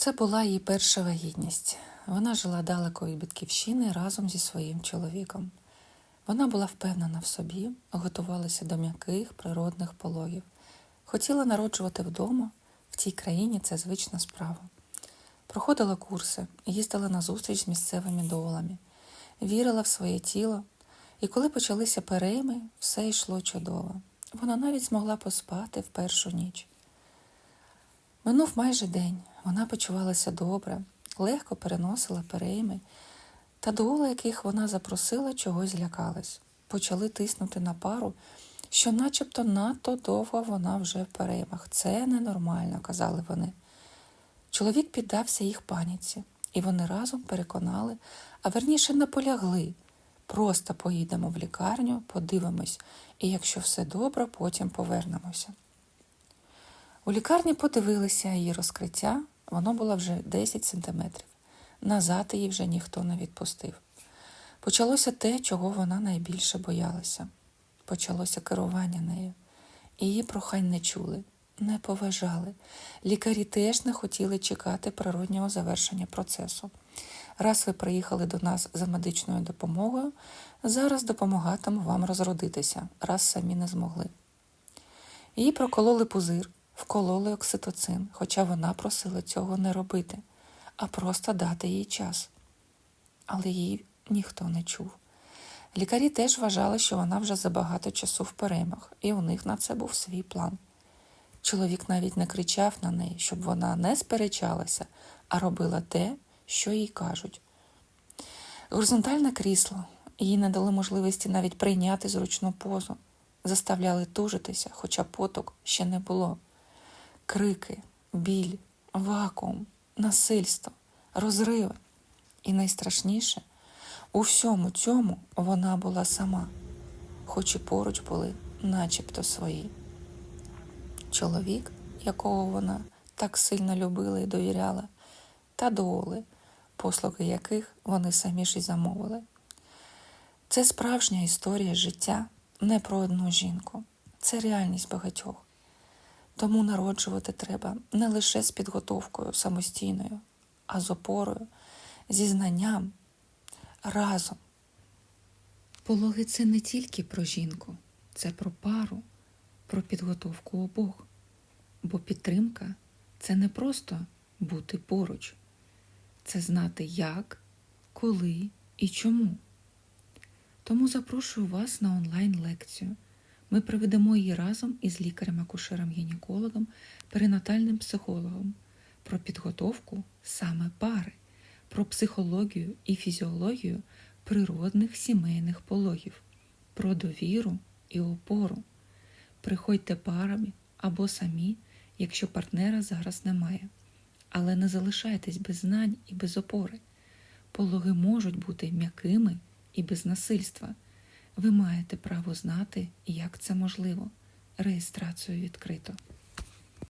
Це була її перша вагітність. Вона жила далеко від батьківщини разом зі своїм чоловіком. Вона була впевнена в собі, готувалася до м'яких природних пологів. Хотіла народжувати вдома, в тій країні це звична справа. Проходила курси, їздила на зустріч з місцевими доулами, вірила в своє тіло, і коли почалися перейми, все йшло чудово. Вона навіть змогла поспати в першу ніч. Минув майже день. Вона почувалася добре, легко переносила перейми, та доула, яких вона запросила, чогось злякались. Почали тиснути на пару, що начебто надто довго вона вже в переймах. Це ненормально, казали вони. Чоловік піддався їх паніці, і вони разом переконали, а верніше наполягли. Просто поїдемо в лікарню, подивимось, і якщо все добре, потім повернемося. У лікарні подивилися її розкриття, воно було вже 10 сантиметрів. Назад її вже ніхто не відпустив. Почалося те, чого вона найбільше боялася. Почалося керування нею. Її прохань не чули, не поважали. Лікарі теж не хотіли чекати природнього завершення процесу. Раз ви приїхали до нас за медичною допомогою, зараз допомагатиму вам розродитися, раз самі не змогли. Їй прокололи пузир, вкололи окситоцин, хоча вона просила цього не робити, а просто дати їй час. Але її ніхто не чув. Лікарі теж вважали, що вона вже забагато часу в переймах, і у них на це був свій план. Чоловік навіть не кричав на неї, щоб вона не сперечалася, а робила те, що їй кажуть. Горизонтальне крісло, їй не дали можливості навіть прийняти зручну позу, заставляли тужитися, хоча поток ще не було. Крики, біль, вакуум, насильство, розриви. І найстрашніше, у всьому цьому вона була сама, хоч і поруч були начебто свої. Чоловік, якого вона так сильно любила і довіряла, та доли, послуги яких вони самі ж і замовили. Це справжня історія життя не про одну жінку, це реальність багатьох. Тому народжувати треба не лише з підготовкою самостійною, а з опорою, зі знанням разом. Пологи це не тільки про жінку, це про пару, про підготовку обох. Бо підтримка це не просто бути поруч, це знати як, коли і чому. Тому запрошую вас на онлайн-лекцію. Ми проведемо її разом із лікарем-акушером-гінекологом, перинатальним психологом про підготовку саме пари, про психологію і фізіологію природних сімейних пологів, про довіру і опору. Приходьте парами або самі, якщо партнера зараз немає. Але не залишайтесь без знань і без опори. Пологи можуть бути м'якими і без насильства. Ви маєте право знати, як це можливо. Реєстрацію відкрито.